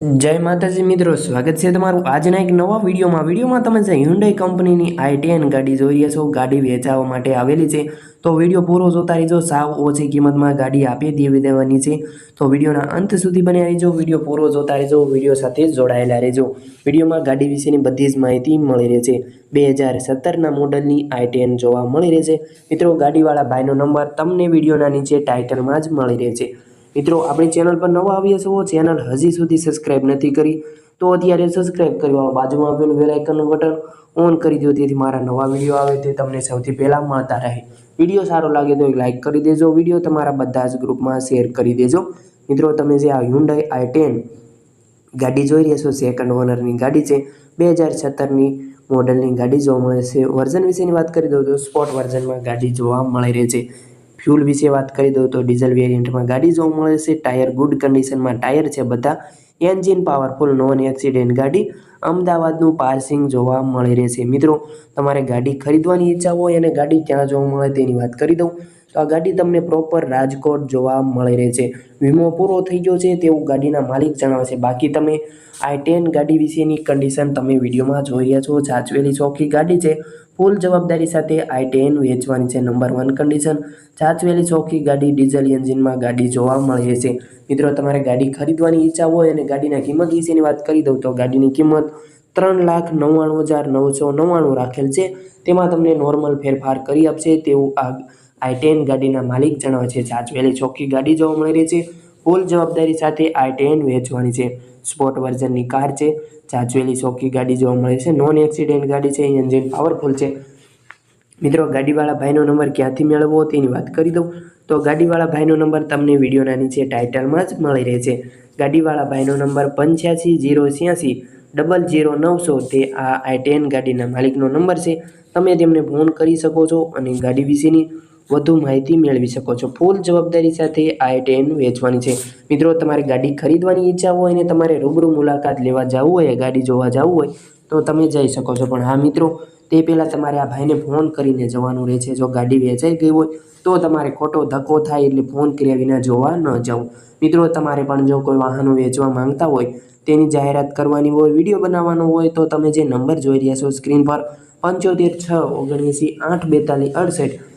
જય માતાજી મિત્રો, સ્વાગત છે તમારું આજના એક નવા વિડીયોમાં. વિડીયોમાં તમે જે હ્યુન્ડાઈ કંપનીની આઈ ટેન ગાડી જોઈ રહ્યા છો, ગાડી વેચાવા માટે આવેલી છે. તો વીડિયો પૂરો જોતા રહેજો, સાવ ઓછી કિંમતમાં ગાડી આપી દેવી દેવાની છે. તો વિડીયોના અંત સુધી બન્યા રહીજો, વીડિયો પૂરો જોતા રહેજો, વીડિયો સાથે જોડાયેલા રહેજો. વિડીયોમાં ગાડી વિશેની બધી જ માહિતી મળી રહે છે. બે હજાર સત્તરના મોડલની આઈ જોવા મળી રહે છે. મિત્રો, ગાડીવાળા ભાઈનો નંબર તમને વિડીયોના નીચે ટાઇટલમાં જ મળી રહે છે. મિત્રો, આપણી ચેનલ પર નવા આવ્યા છો ચેનલ હજી સુધી સબસ્ક્રાઇબ નથી કરી, તો અત્યારે સબસ્ક્રાઇબ કરી વાળો બાજુમાં આપેલું બેલ આઇકનનું બટન ઓન કરી દો તેથી મારા નવા વીડિયો આવે તે તમને સૌથી પહેલાં મળતા રહે. વીડિયો સારો લાગે તો એક લાઇક કરી દેજો વીડિયો તમારા બધા જ ગ્રુપમાં શેર કરી દેજો. મિત્રો, તમે જે આ હ્યુન્ડાઈ આઈ ટેન ગાડી જોઈ રહ્યા છો સેકન્ડ ઓનરની ગાડી છે, બે હજાર સત્તરની મોડલની ગાડી જોવા મળે છે. વર્ઝન વિશેની વાત કરી દઉં તો સ્પોર્ટ વર્ઝનમાં ગાડી જોવા મળી રહી છે. ફ્યુલ વિશે વાત કરી દઉં તો ડીઝલ વેરિયન્ટમાં ગાડી જોવા મળે છે, ટાયર ગુડ કન્ડિશનમાં ટાયર છે બધા, એન્જિન પાવરફુલ નોન એક્સિડન્ટ ગાડી અમદાવાદનું પાર્સિંગ જોવા મળી રહેશે. મિત્રો, તમારે ગાડી ખરીદવાની ઈચ્છા હોય અને ગાડી ક્યાં જોવા મળે તેની વાત કરી દઉં. તો આ ગાડી તમને પ્રોપર રાજકોટ જોવા મળી રહે છે. વીમો પૂરો થઈ ગયો છે તેવું ગાડીના માલિક જણાવે છે. બાકી તમે આઈ ટેન ગાડી વિશેની કન્ડિશન તમે વિડીયોમાં જોઈ રહ્યા છો. જાચવેલી ચોખ્ખી ગાડી છે. ફૂલ જવાબદારી સાથે આઈ ટેન વેચવાની છે. નંબર વન કન્ડિશન જાચવેલી ચોખ્ખી ગાડી ડીઝલ એન્જિનમાં ગાડી જોવા મળે છે. મિત્રો, તમારે ગાડી ખરીદવાની ઈચ્છા હોય અને ગાડીના કિંમત વિશેની વાત કરી દઉં તો ગાડીની કિંમત ત્રણ લાખ નવ્વાણું હજાર નવસો નવ્વાણું રાખેલ છે. તેમાં તમને નોર્મલ ફેરફાર કરી આપશે તેવું આ આઈ ટેન ગાડીના માલિક જણાવે છે જાચવેલી ચોખ્ખી ગાડી જોવા મળી રહી છે. ફૂલ જવાબદારી સાથે આઈ ટેન વેચવાની છે. સ્પોર્ટ વર્ઝનની કાર છે. જાચવેલી ચોખ્ખી ગાડી જોવા મળે છે. નોન એક્સિડેન્ટ ગાડી છે. એન્જિન પાવરફુલ છે. મિત્રો, ગાડીવાળા ભાઈનો નંબર ક્યાંથી મેળવવો તેની વાત કરી દઉં. તો ગાડીવાળા ભાઈનો નંબર તમને વિડીયોના નીચે ટાઇટલમાં જ મળી રહે છે. ગાડીવાળા ભાઈનો નંબર પંચ્યાસી, જીરો છ્યાસી, ડબલ જીરો નવસો તે આ આઈ ટેન ગાડીના માલિકનો નંબર છે. તમે તેમને ફોન કરી શકો છો અને ગાડી વિશેની વધુ માહિતી મેળવી શકો છો. ફૂલ જવાબદારી સાથે આઈ ટેન વેચવાની છે. મિત્રો, તમારે ગાડી ખરીદવાની ઈચ્છા હોય અને તમારે રૂબરૂ મુલાકાત લેવા જવું હોય ગાડી જોવા જવું હોય, તો તમે જઈ શકો છો. પણ હા, મિત્રો, તે પહેલાં તમારે આ ભાઈને ફોન કરીને જવાનું રહે છે જો ગાડી વેચાઈ ગઈ હોય, તો તમારે ખોટો ધક્કો થાય એટલે ફોન કર્યા વિના જોવા ન જવું. મિત્રો, તમારે પણ જો કોઈ વાહનો વેચવા માંગતા હોય, તેની જાહેરાત કરવાની હોય, વીડિયો બનાવવાનો હોય, તો તમે જે નંબર જોઈ રહ્યા છો સ્ક્રીન પર, પંચોતેર છ ઓગણએંસી આઠ બેતાલીસ અડસઠ